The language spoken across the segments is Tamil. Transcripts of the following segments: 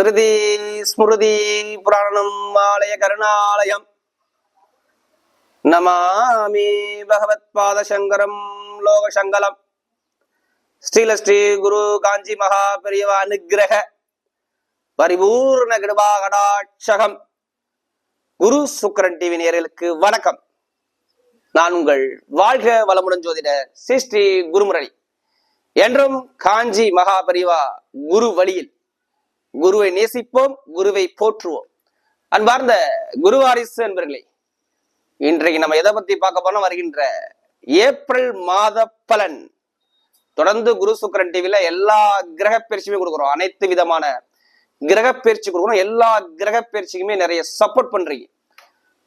ஸ்ருதி ஸ்மிருதி புராணம் ஆலய கருணாலயம். நமாமி பகவத் பாத சங்கரம் லோக சங்கலம் ஸ்ரீல ஸ்ரீ குரு காஞ்சி மகா பெரியவா அனுகிரக பரிபூர்ண கிருபா கடாட்சகம் குரு சுக்கரன் டிவி நேர்களுக்கு வணக்கம். நான் உங்கள் வாழ்க வளமுடன் ஜோதிடர் ஸ்ரீ ஸ்ரீ குருமுரளி. என்றும் காஞ்சி மகா பெரியவா குரு வழியில் குருவை நேசிப்போம் குருவை போற்றுவோம். அன்பார்ந்த குருவாரிசு என்பர்களே இன்றைக்கு நம்ம எதை பத்தி பார்க்க போனோம் வருகின்ற ஏப்ரல் மாத பலன். தொடர்ந்து குரு சுக்கரன் டிவில எல்லா கிரக பயிற்சியுமே கொடுக்குறோம். அனைத்து விதமான கிரக பயிற்சி கொடுக்குறோம். எல்லா கிரக பயிற்சிக்குமே நிறைய சப்போர்ட் பண்றீங்க.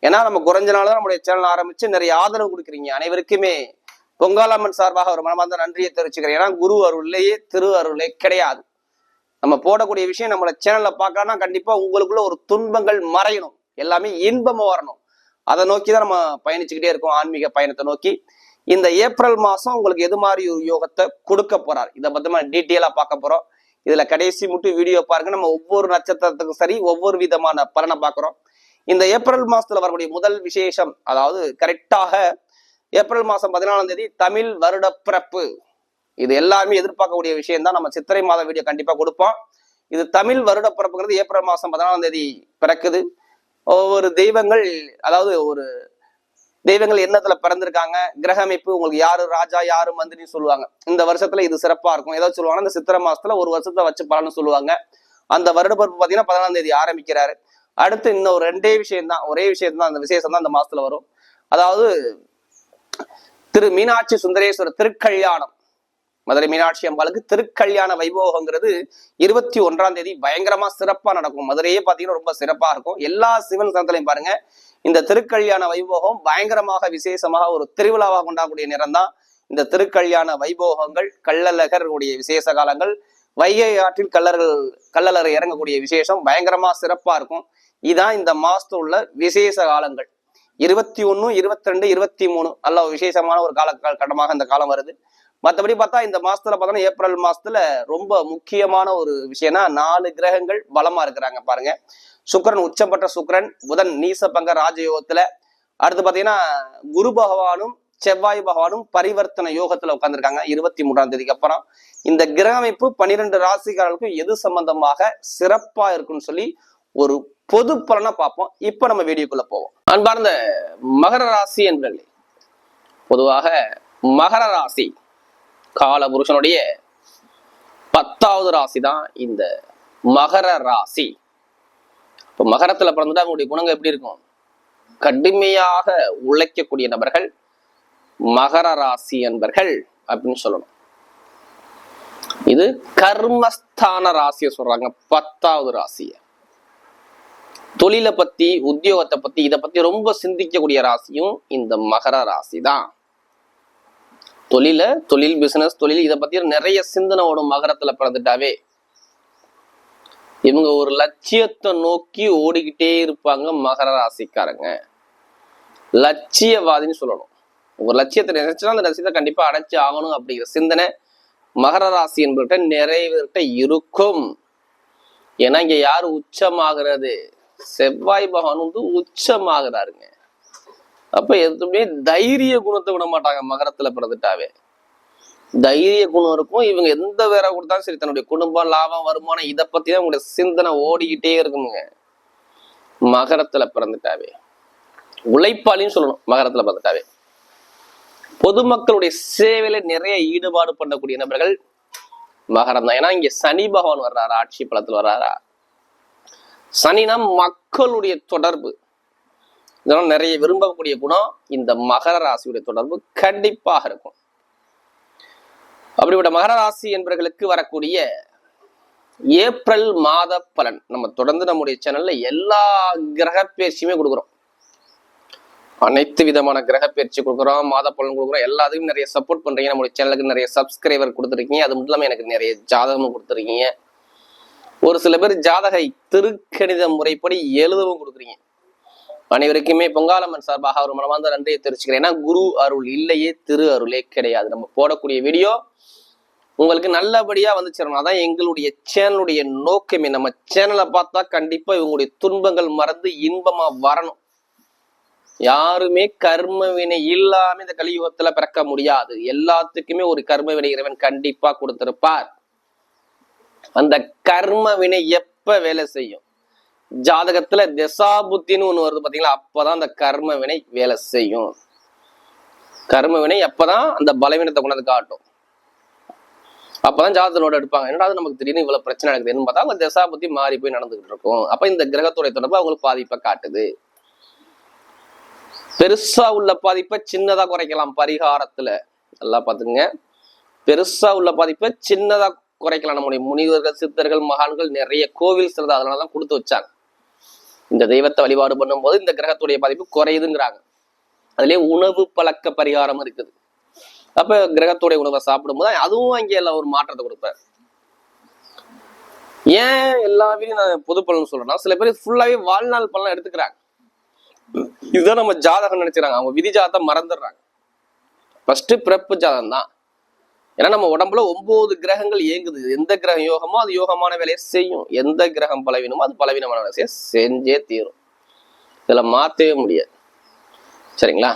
ஏன்னா நம்ம குறைஞ்ச நாள் தான் நம்முடைய சேனல் ஆரம்பிச்சு நிறைய ஆதரவு கொடுக்குறீங்க. அனைவருக்குமே பொங்காலம்மன் சார்பாக ஒரு மனமார்ந்த நன்றியை தெரிவிச்சுக்கிறேன். ஏன்னா குரு அருள்லேயே திரு அருளே கிடையாது. நம்ம போடக்கூடிய விஷயம் நம்மளை சேனல்ல பார்க்கணும்னா கண்டிப்பா உங்களுக்குள்ள ஒரு துன்பங்கள் மறையணும். எல்லாமே இன்பமா வரணும். அதை நோக்கி தான் நம்ம பயணிச்சுக்கிட்டே இருக்கோம். ஆன்மீக பயணத்தை நோக்கி. இந்த ஏப்ரல் மாசம் உங்களுக்கு எது மாதிரி ஒரு யோகத்தை கொடுக்க போறார்? இதை பத்தி டீட்டெயிலா பார்க்க போறோம். இதுல கடைசி மட்டும் வீடியோ பாருங்க. நம்ம ஒவ்வொரு நட்சத்திரத்துக்கும் சரி ஒவ்வொரு விதமான பலனை பார்க்குறோம். இந்த ஏப்ரல் மாசத்துல வரக்கூடிய முதல் விசேஷம் அதாவது கரெக்டாக ஏப்ரல் மாசம் பதினாலாம் தேதி தமிழ் வருட பிறப்பு இது எல்லாருமே எதிர்பார்க்கக்கூடிய விஷயம் தான் நம்ம சித்திரை மாத வீடியோ கண்டிப்பா கொடுப்போம். இது தமிழ் வருட பிறப்புங்கிறது ஏப்ரல் மாசம் பதினாலாம் தேதி பிறக்குது. ஒவ்வொரு தெய்வங்கள் அதாவது ஒரு தெய்வங்கள் எண்ணத்துல பிறந்திருக்காங்க. கிரக அமைப்பு உங்களுக்கு யாரு ராஜா யாரு மந்திரின்னு சொல்லுவாங்க. இந்த வருஷத்துல இது சிறப்பா இருக்கும். ஏதாவது சொல்லுவாங்கன்னா இந்த சித்திரை மாசத்துல ஒரு வருஷத்தை வச்சு பலன்னு சொல்லுவாங்க. அந்த வருட பிறப்பு பாத்தீங்கன்னா பதினாலாம் தேதி ஆரம்பிக்கிறாரு. அடுத்து இன்னும் ஒரு ரெண்டே விஷயம் தான் ஒரே விஷயம் தான் அந்த விசேஷம் தான் அந்த மாசத்துல வரும். அதாவது திரு மீனாட்சி சுந்தரேஸ்வரர் திருக்கல்யாணம். மதுரை மீனாட்சி அம்பாளுக்கு திருக்கல்யாண வைபோகங்கிறது இருபத்தி ஒன்றாம் தேதி பயங்கரமா சிறப்பா நடக்கும். மதுரையே பாத்தீங்கன்னா ரொம்ப சிறப்பா இருக்கும். எல்லா சிவன் சந்தலையும் பாருங்க இந்த திருக்கல்யாண வைபோகம் பயங்கரமாக விசேஷமாக ஒரு திருவிழாவாக கொண்டாடக்கூடிய நேரம் தான் இந்த திருக்கல்யாண வைபோகங்கள் கள்ளழகருடைய விசேஷ காலங்கள் வைகை ஆற்றில் கல்லர்கள் கள்ளழகர் இறங்கக்கூடிய விசேஷம் பயங்கரமா சிறப்பா இருக்கும். இதான் இந்த மாசத்துல உள்ள விசேஷ காலங்கள். இருபத்தி ஒண்ணு இருபத்தி ரெண்டு இருபத்தி மூணு நல்ல விசேஷமான ஒரு கால கட்டமாக இந்த காலம் வருது. மற்றபடி பார்த்தா இந்த மாசத்துல பார்த்தோன்னா ஏப்ரல் மாசத்துல ரொம்ப முக்கியமான ஒரு விஷயம்னா நாலு கிரகங்கள் பலமா இருக்கிறாங்க பாருங்க. சுக்கரன் உச்சப்பட்ட சுக்கரன் புதன் நீசபங்க ராஜயோகத்துல. அடுத்து பாத்தீங்கன்னா குரு பகவானும் செவ்வாய் பகவானும் பரிவர்த்தனை யோகத்துல உட்காந்துருக்காங்க இருபத்தி மூன்றாம் தேதிக்கு அப்புறம். இந்த கிரக அமைப்பு பன்னிரெண்டு ராசிக்காரர்களுக்கும் எது சம்பந்தமாக சிறப்பா இருக்குன்னு சொல்லி ஒரு பொது பலனை பார்ப்போம். இப்ப நம்ம வீடியோக்குள்ள போவோம். அன்பார்ந்த மகர ராசி என்பர்களே பொதுவாக மகர ராசி. கால புருஷனுடைய பத்தாவது ராசி தான் இந்த மகர ராசி. இப்போ மகரத்துல பிறந்துட்டு அவங்களுடைய குணங்கள் எப்படி இருக்கும்? கடுமையாக உழைக்கக்கூடிய நபர்கள் மகர ராசி என்பர்கள் அப்படின்னு சொல்லணும். இது கர்மஸ்தான ராசிய சொல்றாங்க பத்தாவது ராசிய. தொழிலை பத்தி உத்தியோகத்தை பத்தி இதை பத்தி ரொம்ப சிந்திக்கக்கூடிய ராசியும் இந்த மகர ராசி தான் தொழில தொழில் பிசினஸ் தொழில் இதை பத்தி நிறைய சிந்தனை ஓடும் மகரத்துல பிறந்துட்டாவே. இவங்க ஒரு லட்சியத்தை நோக்கி ஓடிக்கிட்டே இருப்பாங்க மகர ராசிக்காரங்க. லட்சியவாதின்னு சொல்லணும். ஒரு லட்சியத்தை நினைச்சுன்னா அந்த லட்சியத்தை கண்டிப்பா அடைச்சு ஆகணும் அப்படிங்கிற சிந்தனை மகர ராசி என்பவர்கிட்ட நிறைவேற்ற இருக்கும். ஏன்னா இங்க யாரு உச்சமாகிறது? செவ்வாய் பகவான் வந்து உச்சமாகிறாருங்க. அப்ப எதுவுமே தைரிய குணத்தை விட மாட்டாங்க மகரத்துல பிறந்துட்டாவே. தைரிய குணம் இருக்கும். இவங்க எந்த வேற கொடுத்தாலும் சரி தன்னுடைய குடும்பம் லாபம் வருமானம் இதை பத்தி தான் உங்களுடைய சிந்தனை ஓடிக்கிட்டே இருக்குமுங்க மகரத்துல பிறந்துட்டாவே. உழைப்பாளின்னு சொல்லணும் மகரத்துல பிறந்துட்டாவே. பொதுமக்களுடைய சேவையில நிறைய ஈடுபாடு பண்ணக்கூடிய நபர்கள் மகரம் தான். ஏன்னா இங்க சனி பகவான் வர்றாரா ஆட்சி பலத்துல வர்றாரா? சனினா மக்களுடைய தொடர்பு. இதெல்லாம் நிறைய விரும்பக்கூடிய குணம் இந்த மகர ராசியுடைய தொடர்பு கண்டிப்பாக இருக்கும். அப்படிப்பட்ட மகர ராசி என்பவர்களுக்கு வரக்கூடிய ஏப்ரல் மாத பலன். நம்ம தொடர்ந்து நம்முடைய சேனல்ல எல்லா கிரக பயிற்சியுமே கொடுக்குறோம். அனைத்து விதமான கிரக பயிற்சி கொடுக்குறோம் மாத பலன் கொடுக்குறோம் எல்லாத்துக்கும் நிறைய சப்போர்ட் பண்றீங்க. நம்மளுடைய சேனலுக்கு நிறைய சப்ஸ்கிரைபர் கொடுத்துருக்கீங்க. அது மட்டும் இல்லாமல் எனக்கு நிறைய ஜாதகமும் கொடுத்துருக்கீங்க. ஒரு சில பேர் ஜாதகை திருக்கணித முறைப்படி எழுதவும் கொடுக்குறீங்க. அனைவருக்குமே பொங்காலம்மன் சார்பாக ஒரு மனமார்ந்த நன்றியை தெரிவிச்சுக்கிறேன். ஏன்னா குரு அருள் இல்லையே திரு அருளே கிடையாது. நம்ம போடக்கூடிய வீடியோ உங்களுக்கு நல்லபடியா வந்து சேரணும். அதான் எங்களுடைய சேனலுடைய நோக்கமே. நம்ம சேனலை பார்த்தா கண்டிப்பா இவங்களுடைய துன்பங்கள் மறந்து இன்பமா வரணும். யாருமே கர்ம வினை இல்லாம இந்த கலியுகத்துல பிறக்க முடியாது. எல்லாத்துக்குமே ஒரு கர்ம வினை இறைவன் கண்டிப்பா கொடுத்திருப்பார். அந்த கர்ம வினை எப்ப வேலை செய்யும்? ஜாதகத்துல திசாபுத்தின்னு ஒண்ணு வருது பாத்தீங்களா? அப்பதான் அந்த கர்ம வினை வேலை செய்யும். கர்ம வினை அப்பதான் அந்த பலவீனத்தை கொண்டாந்து காட்டும். அப்பதான் ஜாதகத்தோட எடுப்பாங்க. என்னடா நமக்கு திடீர்னு இவ்வளவு பிரச்சனை நடக்குதுன்னு பார்த்தா அவங்க திசாபுத்தி மாறி போய் நடந்துகிட்டு இருக்கும். அப்ப இந்த கிரகத்துடைய தொடர்பு அவங்களுக்கு பாதிப்பை காட்டுது. பெருசா உள்ள பாதிப்பை சின்னதா குறைக்கலாம் பரிகாரத்துல. நல்லா பாத்துங்க பெருசா உள்ள பாதிப்பை சின்னதா குறைக்கலாம். நம்முடைய முனிவர்கள் சித்தர்கள் மகான்கள் நிறைய கோவில் சிறந்த அதனாலதான் கொடுத்து வச்சாங்க. இந்த தெய்வத்தை வழிபாடு பண்ணும்போது இந்த கிரகத்துடைய பாதிப்பு குறையுதுங்கிறாங்க. அதுலயே உணவு பழக்க பரிகாரம் இருக்குது. அப்ப கிரகத்துடைய உணவை சாப்பிடும்போது அதுவும் அங்கே எல்லாம் ஒரு மாற்றத்தை கொடுப்பாரு. ஏன் எல்லா வீடும் நான் பொது பலன் சொல்றேன்னா சில பேர் ஃபுல்லாவே வாழ்நாள் பலன் எடுத்துக்கிறாங்க. இதுதான் நம்ம ஜாதகம் நினைச்சுறாங்க அவங்க விதி ஜாதகம் மறந்துடுறாங்க. ஃபர்ஸ்ட் பிறப்பு ஜாதகம் தான் ஏன்னா நம்ம உடம்புல ஒன்பது கிரகங்கள் இயங்குது. எந்த கிரகம் யோகமோ அது யோகமான வேலையை செய்யும். எந்த கிரகம் பலவீனமோ அது பலவீனமான வேலையை செஞ்சே தீரும். இதில் மாற்றவே முடியாது. சரிங்களா?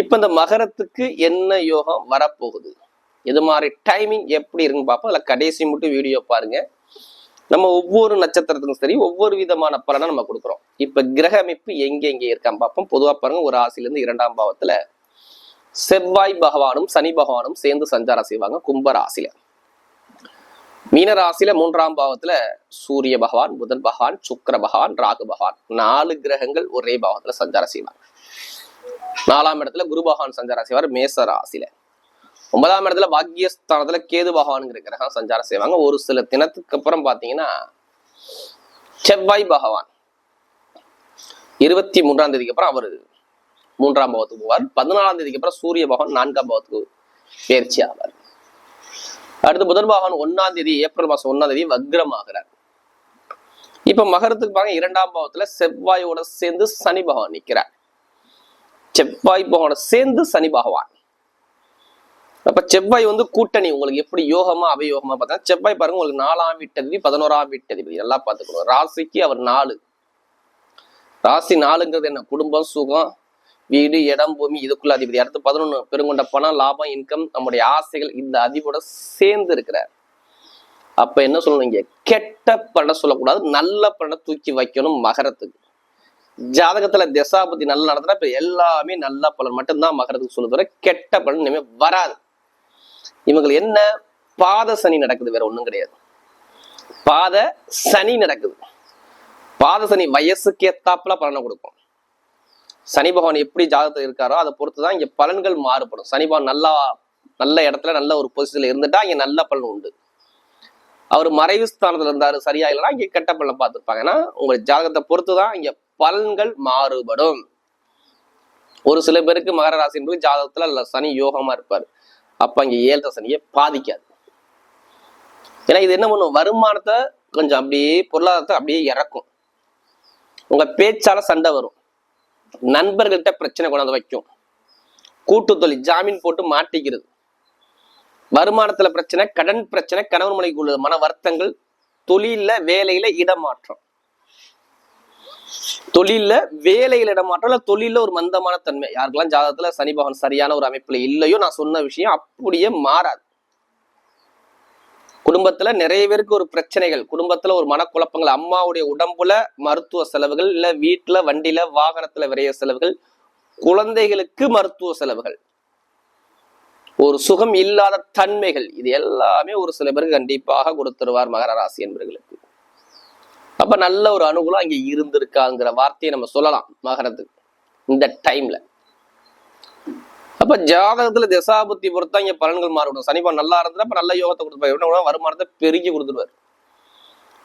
இப்போ இந்த மகரத்துக்கு என்ன யோகம் வரப்போகுது? இது மாதிரி டைமிங் எப்படி இருக்குன்னு பார்ப்போம். அதில் கடைசி மட்டும் வீடியோ பாருங்க. நம்ம ஒவ்வொரு நட்சத்திரத்துக்கும் சரி ஒவ்வொரு விதமான பலனை நம்ம கொடுக்குறோம். இப்போ கிரக அமைப்பு எங்கே எங்க இருக்கான்னு பார்ப்போம். பொதுவாக பாருங்க ஒரு ஆசிலேருந்து இரண்டாம் பாவத்தில் செவ்வாய் பகவானும் சனி பகவானும் சேர்ந்து சஞ்சாரம் செய்வாங்க கும்ப ராசியில. மீன ராசியில மூன்றாம் பாவத்துல சூரிய பகவான் புதன் பகவான் சுக்கர பகவான் ராகு பகவான். நாலு கிரகங்கள் ஒரே பாவத்துல சஞ்சாரம் செய்வாங்க. நாலாம் இடத்துல குரு பகவான் சஞ்சாரம் செய்வார் மேச ராசியில. ஒன்பதாம் இடத்துல பாக்கியஸ்தானத்துல கேது பகவான்ங்கிற கிரகம் சஞ்சாரம் செய்வாங்க. ஒரு சில தினத்துக்கு அப்புறம் பாத்தீங்கன்னா செவ்வாய் பகவான். இருபத்தி மூன்றாம் தேதிக்கு அப்புறம் அவர் மூன்றாம் பாவத்துக்கு போவார். பதினாலாம் தேதிக்கு அப்புறம் சூரிய பகவான் நான்காம் பாவத்துக்கு பயிற்சி ஆவார். அடுத்து புதன் பகவான் ஒன்னாம் தேதி ஏப்ரல் மாசம் ஒன்னாம் தேதி வக்ரமாகிறார். இப்ப மகரத்துக்கு பாருங்க இரண்டாம் பாவத்துல செவ்வாயோட சேர்ந்து சனி பகவான் நிக்கிறார். செவ்வாய் பகவான சேர்ந்து சனி பகவான். அப்ப செவ்வாய் வந்து கூட்டணி உங்களுக்கு எப்படி யோகமா அவயோகமா பார்த்தா செவ்வாய் பாருங்க உங்களுக்கு நாலாம் வீட்டதிபதி பதினோராம் வீட்டதிபதி எல்லாம் பார்த்துக்கணும். ராசிக்கு அவர் நாலு. ராசி நாலுங்கிறது என்ன? குடும்பம் சுகம் வீடு இடம் பூமி இதுக்குள்ள அதிபதி. அடுத்து பதினொன்னு பெருங்கொண்ட பணம் லாபம் இன்கம் நம்முடைய ஆசைகள் இந்த அதிபோட சேர்ந்து இருக்கிறார். அப்ப என்ன சொல்லணும் இங்க? கெட்ட பலனை சொல்லக்கூடாது நல்ல பலனை தூக்கி வைக்கணும் மகரத்துக்கு. ஜாதகத்துல தசாபதி நல்லா நடத்தினா இப்ப எல்லாமே நல்ல பலன் மட்டும்தான் மகரத்துக்கு சொல்ல தவிர கெட்ட பலன் இனிமே வராது. இவங்களுக்கு என்ன? பாத சனி நடக்குது வேற ஒண்ணும் கிடையாது. பாத சனி நடக்குது. பாத சனி வயசுக்கு ஏத்தாப்புல பலனை கொடுக்கும். சனி பகவான் எப்படி ஜாதகத்தில் இருக்காரோ அதை பொறுத்து தான் இங்கே பலன்கள் மாறுபடும். சனி பகவான் நல்லா நல்ல இடத்துல நல்ல ஒரு பொசிஷன்ல இருந்துட்டா இங்கே நல்ல பலன் உண்டு. அவர் மறைவு ஸ்தானத்தில் இருந்தார் சரியா இல்லைன்னா இங்கே கெட்ட பலன் பார்த்துருப்பாங்க. ஏன்னா உங்கள் ஜாதகத்தை பொறுத்து தான் இங்கே பலன்கள் மாறுபடும். ஒரு சில பேருக்கு மகர ராசின்றது ஜாதகத்துல சனி யோகமா இருப்பார். அப்ப இங்கே ஏழரை சனியை பாதிக்காது. ஏன்னா இது என்ன பண்ணும்? வருமானத்தை கொஞ்சம் அப்படியே பொருளாதாரத்தை அப்படியே இறக்கும். உங்க பேச்சால சண்டை வரும். நண்பர்கள்ட்ட பிரச்சனை கொண்டாந்து வைக்கும். கூட்டு தொழில் ஜாமீன் போட்டு மாட்டிக்கிறது. வருமானத்துல பிரச்சனை கடன் பிரச்சனை கணவன் மனைவிக்கு உள்ள மன வருத்தங்கள் தொழில வேலையில இடமாற்றம். தொழில வேலையில இடமாற்றம் இல்ல தொழில ஒரு மந்தமான தன்மை. யாருக்கெல்லாம் ஜாதகத்துல சனி பகவான் சரியான ஒரு அமைப்புல இல்லையோ நான் சொன்ன விஷயம் அப்படியே மாறாது. குடும்பத்துல நிறைய பேருக்கு ஒரு பிரச்சனைகள். குடும்பத்துல ஒரு மனக்குழப்பங்கள். அம்மாவுடைய உடம்புல மருத்துவ செலவுகள் இல்ல வீட்டுல வண்டியில வாகனத்துல விரைய செலவுகள் குழந்தைகளுக்கு மருத்துவ செலவுகள். ஒரு சுகம் இல்லாத தன்மைகள். இது எல்லாமே ஒரு சில பேருக்கு கண்டிப்பாக கொடுத்துருவார் மகர ராசி என்பவர்களுக்கு அப்ப நல்ல ஒரு அனுகூலம் அங்க இருந்திருக்காங்கிற வார்த்தையை நம்ம சொல்லலாம் மகரத்துக்கு. இந்த டைம்ல அப்ப ஜாதகத்துல திசாபுத்தி பொறுத்தா இங்க பலன்கள் மாறிவிடும் சனிப்பான் நல்லா இருந்தா அப்ப நல்ல யோகத்தை கொடுத்துருப்பாரு எப்படி கூட வருமானத்தை பெருக்கி கொடுத்துருவாரு.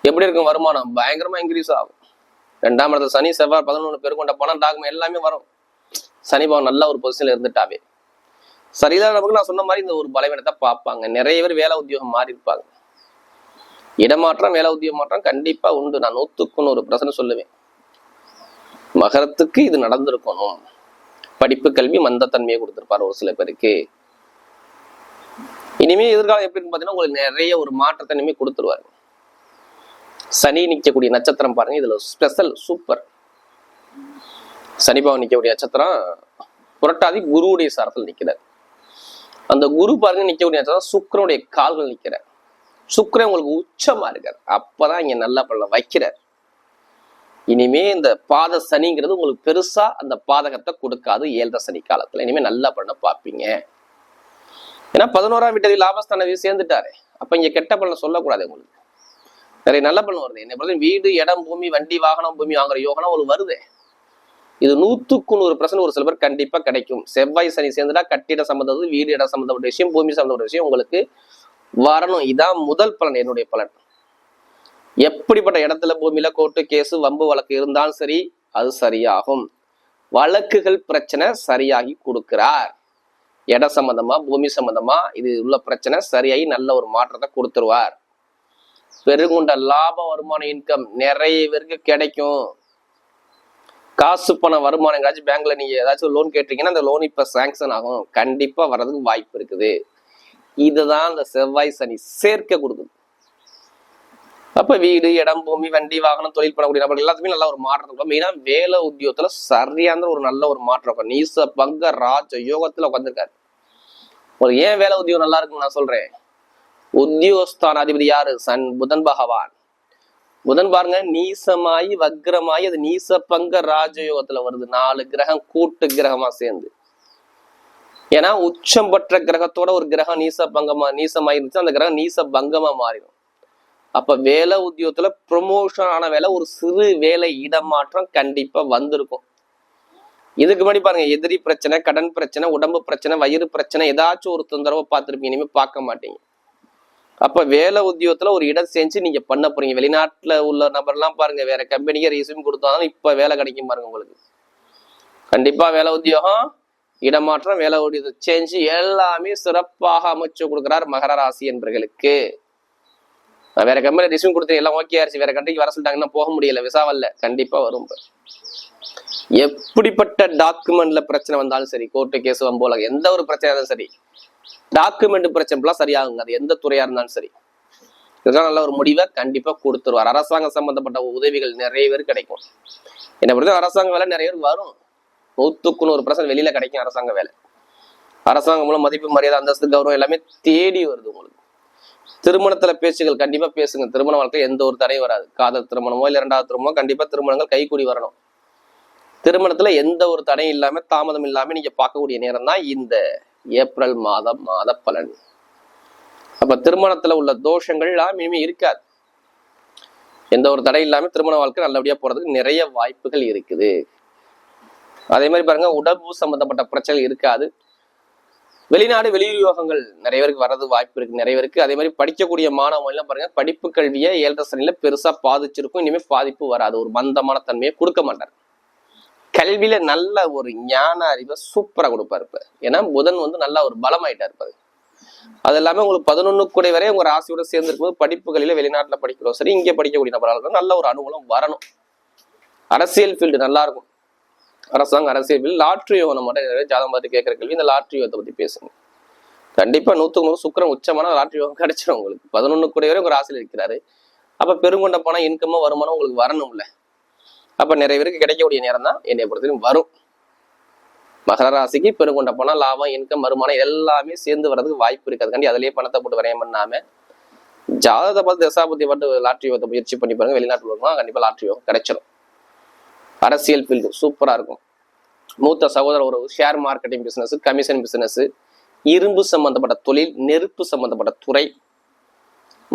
எப்படி இருக்கும் வருமானம்? பயங்கரமா இன்க்ரீஸ் ஆகும். ரெண்டாம் இடத்துல சனி செவ்வாய் பதினொன்று பேர் கொண்ட பணம் டாக்குமே எல்லாமே வரும். சனி நல்ல ஒரு பொசிஷன்ல இருந்துட்டாவே. சரிதான் நமக்கு நான் சொன்ன மாதிரி இந்த ஒரு பலவீனத்தை பார்ப்பாங்க. நிறைய பேர் வேலை உத்தியோகம் மாறி இருப்பாங்க. இடமாற்றம் வேலை உத்தியோக மாற்றம் கண்டிப்பா உண்டு. நான் நூத்துக்குன்னு ஒரு பிரச்சனை சொல்லுவேன். மகரத்துக்கு இது நடந்திருக்கணும். படிப்பு கல்வி மந்தத்தன்மையை கொடுத்துருப்பார் ஒரு சில பேருக்கு. இனிமே எதிர்காலம் எப்படின்னு பார்த்தீங்கன்னா உங்களுக்கு நிறைய ஒரு மாற்றத்தை இனிமே கொடுத்துருவாரு. சனி நிற்கக்கூடிய நட்சத்திரம் பாருங்க இதுல ஸ்பெஷல் சூப்பர் சனி நிற்கக்கூடிய நட்சத்திரம் புரட்டாதி குருவுடைய சாரத்தில் நிற்கிறார் அந்த குரு பாருங்க நிற்கக்கூடிய நட்சத்திரம் சுக்கிரனுடைய கால்கள் நிற்கிறார் சுக்கரன் உங்களுக்கு உச்சமா இருக்கார். அப்பதான் இங்க நல்லா பண்ண வைக்கிறார். இனிமே இந்த பாத சனிங்கிறது உங்களுக்கு பெருசா அந்த பாதகத்தை கொடுக்காது ஏழரை சனி காலத்துல. இனிமே நல்ல பண்ண பார்ப்பீங்க. ஏன்னா பதினோராம் வீட்டை லாபஸ்தானவி சேர்ந்துட்டாரு. அப்ப இங்க கெட்ட பலனை சொல்லக்கூடாது உங்களுக்கு. நிறைய நல்ல பலன் வருது. என்ன பொறுத்த வீடு இடம் பூமி வண்டி வாகனம் பூமி வாங்குற யோகனம் உங்களுக்கு வருது. இது நூத்துக்கு நூறு பர்சன்ட் ஒரு சில பேர் கண்டிப்பா கிடைக்கும். செவ்வாய் சனி சேர்ந்துட்டா கட்டிட சம்பந்தப்பட்ட வீடு இடம் சம்பந்தப்பட்ட விஷயம் பூமி சம்பந்தப்பட்ட விஷயம் உங்களுக்கு வரணும். இதான் முதல் பலன் என்னுடைய பலன். எப்படிப்பட்ட இடத்துல பூமியில கோர்ட்டு கேஸு வம்பு வழக்கு இருந்தாலும் சரி அது சரியாகும். வழக்குகள் பிரச்சனை சரியாகி கொடுக்கிறார். இட சம்பந்தமா பூமி சம்பந்தமா இது உள்ள பிரச்சனை சரியாகி நல்ல ஒரு மாற்றத்தை கொடுத்துருவார். பெருகுண்ட லாப வருமான இன்கம் நிறைய பேருக்கு கிடைக்கும். காசு பண வருமானம் எங்காச்சும் பேங்க்ல நீங்க ஏதாச்சும் லோன் கேட்டீங்கன்னா அந்த லோன் இப்ப சாங்ஷன் ஆகும். கண்டிப்பா வர்றதுக்கு வாய்ப்பு இருக்குது. இதுதான் அந்த செவ்வாய் சனி சேர்க்க கொடுக்குது. அப்ப வீடு இடம் பூமி வண்டி வாகனம் தொழில் பண்ணக்கூடிய நபர்கள் எல்லாத்துக்குமே நல்ல ஒரு மாற்றம் இருக்கும் மெயினா வேலை உத்தியோகத்துல சரியான ஒரு நல்ல ஒரு மாற்றம் இருக்கும். நீச பங்க ராஜ யோகத்துல உட்காந்துருக்காரு ஒரு ஏன் வேலை உத்தியோகம் நல்லா இருக்குன்னு நான் சொல்றேன். உத்தியோகஸ்தான அதிபதி யாரு? சன் புதன் பகவான். புதன் பாருங்க நீசமாயி வக்ரமாயி அது நீச பங்க ராஜயோகத்துல வருது. நாலு கிரகம் கூட்டு கிரகமா சேர்ந்து. ஏன்னா உச்சம் பெற்ற கிரகத்தோட ஒரு கிரகம் நீச பங்கமா நீசமாயிருந்துச்சு அந்த கிரகம் நீச பங்கமா மாறிடும். அப்ப வேலை உத்தியோகத்துல ப்ரொமோஷன் ஆன வேலை ஒரு சிறு வேலை இடமாற்றம் கண்டிப்பா வந்திருக்கும். இதுக்கு முன்னாடி பாருங்க எதிரி பிரச்சனை கடன் பிரச்சனை உடம்பு பிரச்சனை வயிறு பிரச்சனை ஏதாச்சும் ஒரு தொந்தரவை பார்த்துருப்பீங்க. இனிமே பார்க்க மாட்டீங்க. அப்ப வேலை உத்தியோகத்துல ஒரு இடம் செஞ்சு நீங்க பண்ண போறீங்க. வெளிநாட்டுல உள்ள நபர்லாம் பாருங்க வேற கம்பெனிக்கு ரெசியூம் கொடுத்தாலும் இப்ப வேலை கிடைக்கும் பாருங்க உங்களுக்கு. கண்டிப்பா வேலை உத்தியோகம் இடமாற்றம் வேலை உத்தியோகம். சேஞ்சு எல்லாமே சிறப்பாக அமைச்சு கொடுக்கிறார் மகர ராசி என்பர்களுக்கு. வேற கம்பெனி ரிசியூம் கொடுத்தேன் எல்லாம் ஓகே ஆயிடுச்சு வேற கண்ட்ரிக்கு வர சொல்லிட்டாங்கன்னா போக முடியல. விசாவல்ல கண்டிப்பா வரும். எப்படிப்பட்ட டாக்குமெண்ட்ல பிரச்சனை வந்தாலும் சரி கோர்ட்டு கேஸ் போல எந்த ஒரு பிரச்சனை இருந்தாலும் சரி டாக்குமெண்ட் பிரச்சனைலாம் சரியாகுங்க. அது எந்த துறையா இருந்தாலும் சரி. இதெல்லாம் நல்ல ஒரு முடிவை கண்டிப்பா கொடுத்துருவார். அரசாங்கம் சம்பந்தப்பட்ட உதவிகள் நிறைய பேர் கிடைக்கும். என்ன பொறுத்த அரசாங்க வேலை நிறைய பேர் வரும். நூத்துக்கு நூறு பர்சன்ட் வெளியில கிடைக்கும் அரசாங்க வேலை. அரசாங்கம் மூலம் மதிப்பு மரியாதை அந்தஸ்து கௌரவம் எல்லாமே தேடி வருது உங்களுக்கு. திருமணத்துல பேச்சுகள் கண்டிப்பா பேசுங்க. திருமண வாழ்க்கை எந்த ஒரு தடையும் வராது. காதல் திருமணமோ இல்ல இரண்டாவது திருமணமோ கண்டிப்பா திருமணங்கள் கைகூடி வரணும். திருமணத்துல எந்த ஒரு தடையும் இல்லாம தாமதம் இல்லாம நீங்க பார்க்கக்கூடிய நேரம் தான் இந்த ஏப்ரல் மாதம் மாத பலன். அப்ப திருமணத்துல உள்ள தோஷங்கள்லாம் இனிமே இருக்காது. எந்த ஒரு தடை இல்லாம திருமண வாழ்க்கை நல்லபடியா போறதுக்கு நிறைய வாய்ப்புகள் இருக்குது. அதே மாதிரி பாருங்க உடம்பு சம்பந்தப்பட்ட பிரச்சனை இருக்காது. வெளிநாடு வெளியுலகங்கள் நிறைய பேருக்கு வர்றது வாய்ப்பு இருக்கு நிறைய பேருக்கு. அதே மாதிரி படிக்கக்கூடிய மாணவங்கள்லாம் பாருங்க படிப்பு கல்வியை ஏழரை சனியில பெருசா பாதிச்சிருக்கும் இனிமேல் பாதிப்பு வராது. ஒரு மந்தமான தன்மையை கொடுக்க மாட்டார். கல்வியில நல்ல ஒரு ஞான அறிவை சூப்பரா கொடுப்பாரு இப்ப. ஏன்னா புதன் வந்து நல்லா ஒரு பலமாயிட்டா இருப்பாரு அது எல்லாமே உங்களுக்கு பதினொன்னு கூட வரை உங்க ராசியோட சேர்ந்து இருக்கும்போது படிப்புகளில வெளிநாட்டுல படிக்கிறோம். சரி இங்கே படிக்கக்கூடிய நபராக நல்ல ஒரு அனுகூலம் வரணும். அரசியல் ஃபீல்டு நல்லா இருக்கும். அரசாங்க அரசியல் லாட்ரி யோகம் நிறைய ஜாதகம் பார்த்து கேட்கற கேள்வி இந்த லாட்ரி யோகத்தை பத்தி பேசுங்க. கண்டிப்பா நூத்துக்கு நூறு சுக்கரம் உச்சமான லாட்ரி யோகம் கிடைச்சிடும் உங்களுக்கு. பதினொன்னு கூட வரை உங்க ராசியில் இருக்கிறாரு. அப்ப பெருங்கொண்ட பணம் இன்கமோ வருமானம் உங்களுக்கு வரணும்ல. அப்ப நிறைய பேருக்கு கிடைக்கக்கூடிய நேரம் தான் என்னை பொறுத்தவரைக்கும் வரும். மகர ராசிக்கு பெருங்கொண்ட பணம் லாபம் இன்கம் வருமானம் எல்லாமே சேர்ந்து வர்றதுக்கு வாய்ப்பு இருக்காது கண்டி அதுலயே பணத்தை போட்டு வரையம் பண்ணாம ஜாதகத்தை பார்த்து தசாபதி பார்த்து லாட்ரி யோகத்தை முயற்சி பண்ணி பாருங்க. வெளிநாட்டு வருமா கண்டிப்பா லாட்ரி யோகம் கிடைச்சிடும் அரசியல் ஃபீல்டு சூப்பராக இருக்கும். மூத்த சகோதர உறவு share marketing business commission business இரும்பு சம்பந்தப்பட்ட தொழில் நெருப்பு சம்பந்தப்பட்ட துறை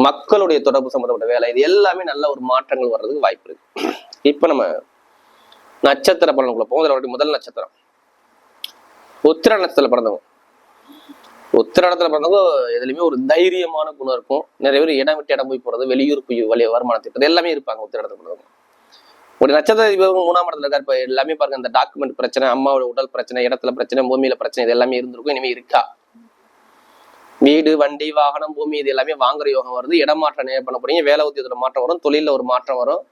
மக்களுடைய தொடர்பு சம்பந்தப்பட்ட வேலை இது எல்லாமே நல்ல ஒரு மாற்றங்கள் வர்றதுக்கு வாய்ப்பு இருக்கு. இப்போ நம்ம நட்சத்திர பலனுக்குள்ள போவோம் அதோட முதல் நட்சத்திரம். உத்திர நட்சத்திரத்துல பிறந்தவங்க. உத்திர பிறந்தவங்க எதுலையுமே ஒரு தைரியமான குணம் இருக்கும். நிறைய பேர் இடம் விட்டு இடம் போய் போறது வெளியூர் போய் வழி வருமானத்திட்டம் எல்லாமே இருப்பாங்க உத்திர நட்சத்திரத்துல பிறந்தவங்க. ஒரு நட்சத்திர மூணாம் இடத்துல இருக்காரு. இப்போ எல்லாமே பாருங்க இந்த டாக்குமெண்ட் பிரச்சனை அம்மாவோட உடல் பிரச்சனை இடத்துல பிரச்சனை பூமியில பிரச்சனை இது எல்லாமே இருந்திருக்கும் இனிமே இருக்கா? வீடு வண்டி வாகனம் பூமி இது எல்லாமே வாங்குற யோகம் வருது. இடமாற்றம் நேரம் பண்ண போறீங்க? வேலை உத்தியத்துல மாற்றம் வரும் தொழில ஒரு மாற்றம் வரும்.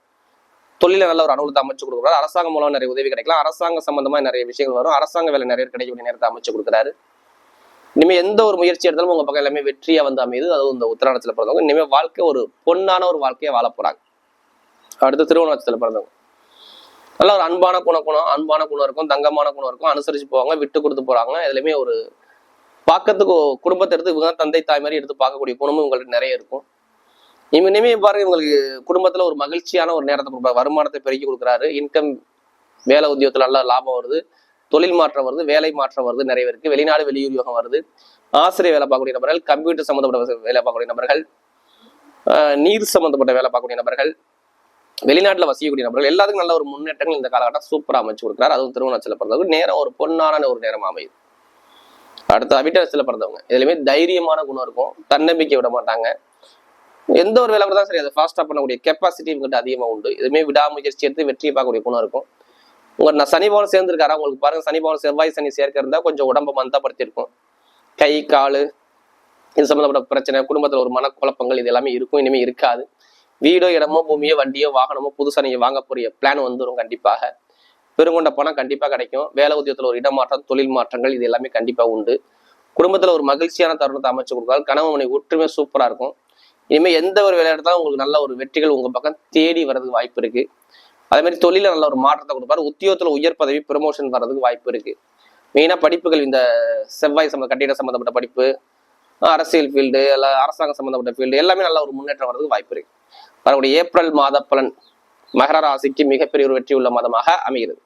தொழில நல்ல ஒரு அனுகூலத்தை அமைச்சு கொடுக்குறாரு. அரசாங்கம் மூலம் நிறைய உதவி கிடைக்கலாம். அரசாங்க சம்பந்தமா நிறைய விஷயங்கள் வரும். அரசாங்க வேலை நிறைய கிடைக்கக்கூடிய நேரத்தை அமைச்சு கொடுக்குறாரு. இனிமே எந்த ஒரு முயற்சி எடுத்தாலும் உங்க பக்கம் எல்லாமே வெற்றியா வந்து அமையுது. அதுவும் இந்த உத்தராணத்துல பிறந்தவங்க. இனிமேல் வாழ்க்கை ஒரு பொன்னான ஒரு வாழ்க்கையை வாழ போறாங்க. அடுத்து திருவண்ணாச்சத்துல பிறந்தவங்க. நல்லா ஒரு அன்பான குண குணம் அன்பான குணம் இருக்கும் தங்கமான குணம் இருக்கும். அனுசரிச்சு போவாங்க விட்டு கொடுத்து போறாங்க எதுலையுமே ஒரு பார்க்கறதுக்கு குடும்பத்தை எடுத்து இவங்க தந்தை தாய் மாதிரி எடுத்து பார்க்கக்கூடிய குணமும் உங்களுக்கு நிறைய இருக்கும். இவங்க இனிமே பாருங்க உங்களுக்கு குடும்பத்துல ஒரு மகிழ்ச்சியான ஒரு நேரத்தை கொடுப்பாரு வருமானத்தை பெருக்கி கொடுக்குறாரு. இன்கம் வேலை உத்தியோகத்துல நல்ல லாபம் வருது. தொழில் மாற்றம் வருது வேலை மாற்றம் வருது நிறைய பேருக்கு. வெளிநாடு வெளியூர் யோகம் வருது. ஆசிரியர் வேலை பார்க்கக்கூடிய நபர்கள் கம்ப்யூட்டர் சம்மந்தப்பட்ட வேலை பார்க்கக்கூடிய நபர்கள் ஆஹ் நீர் சம்மந்தப்பட்ட வேலை பார்க்கக்கூடிய நபர்கள் வெளிநாட்டில் வசிக்கக்கூடிய நபர்கள் எல்லாத்துக்கும் நல்ல ஒரு முன்னேற்றங்கள் இந்த காலகட்டம் சூப்பராக அமைச்சு கொடுக்குறாரு. அதுவும் திருவண்ணாச்சல பிறந்தவங்க. நேரம் ஒரு பொன்னான ஒரு நேரம் அமையுது. அடுத்து அவிட்டரத்துல பிறந்தவங்க. இதுலையுமே தைரியமான குணம் இருக்கும். தன்னம்பிக்கை விட மாட்டாங்க. எந்த ஒரு வேலை தான் சரி அதை ஃபாஸ்ட்டாக பண்ணக்கூடிய கெப்பாசிட்டி இவங்ககிட்ட அதிகமாக உண்டு. இதுவுமே விடாமுயற்சி எடுத்து வெற்றியை பார்க்கக்கூடிய குணம் இருக்கும். உங்க நான் சனி பவன் சேர்ந்துருக்காரா? உங்களுக்கு பாருங்க சனி பவன் செவ்வாய் சனி சேர்க்க கொஞ்சம் உடம்பு மந்தப்படுத்தியிருக்கும். கை காலு இது சம்மந்தப்பட்ட பிரச்சனை குடும்பத்தில் ஒரு மனக்குழப்பங்கள் இது எல்லாமே இருக்கும். இனிமேல் இருக்காது. வீடோ இடமோ பூமியோ வண்டியோ வாகனமோ புதுசாக நீங்கள் வாங்க பிளான் வந்துடும் கண்டிப்பாக. பெருங்கொண்ட பணம் கண்டிப்பாக கிடைக்கும். வேலை உத்தியத்தில் ஒரு இடமாற்றம் தொழில் மாற்றங்கள் இது எல்லாமே கண்டிப்பாக உண்டு. குடும்பத்தில் ஒரு மகிழ்ச்சியான தருணத்தை அமைச்சு கொடுத்தால் கணவன் மனை ஒற்றுமை சூப்பராக இருக்கும். இனிமேல் எந்த ஒரு வேலை எடுத்தாலும் உங்களுக்கு நல்ல ஒரு வெற்றிகள் உங்கள் பக்கம் தேடி வர்றதுக்கு வாய்ப்பு இருக்கு. அதேமாதிரி தொழிலில் நல்ல ஒரு மாற்றத்தை கொடுப்பாரு. உத்தியோகத்தில் உயர் பதவி ப்ரமோஷன் வர்றதுக்கு வாய்ப்பு இருக்கு. மெயினாக படிப்புகள் இந்த செவ்வாய் சம்மந்த கட்டிட சம்பந்தப்பட்ட படிப்பு அரசியல் ஃபீல்டு எல்லா அரசாங்கம் சம்மந்தப்பட்ட ஃபீல்டு எல்லாமே நல்ல ஒரு முன்னேற்றம் வர்றதுக்கு வாய்ப்பு இருக்கு. வரக்கூடிய ஏப்ரல் மாத பலன் மகர ராசிக்கு மிகப்பெரிய ஒரு வெற்றி உள்ள மாதமாக அமைகிறது.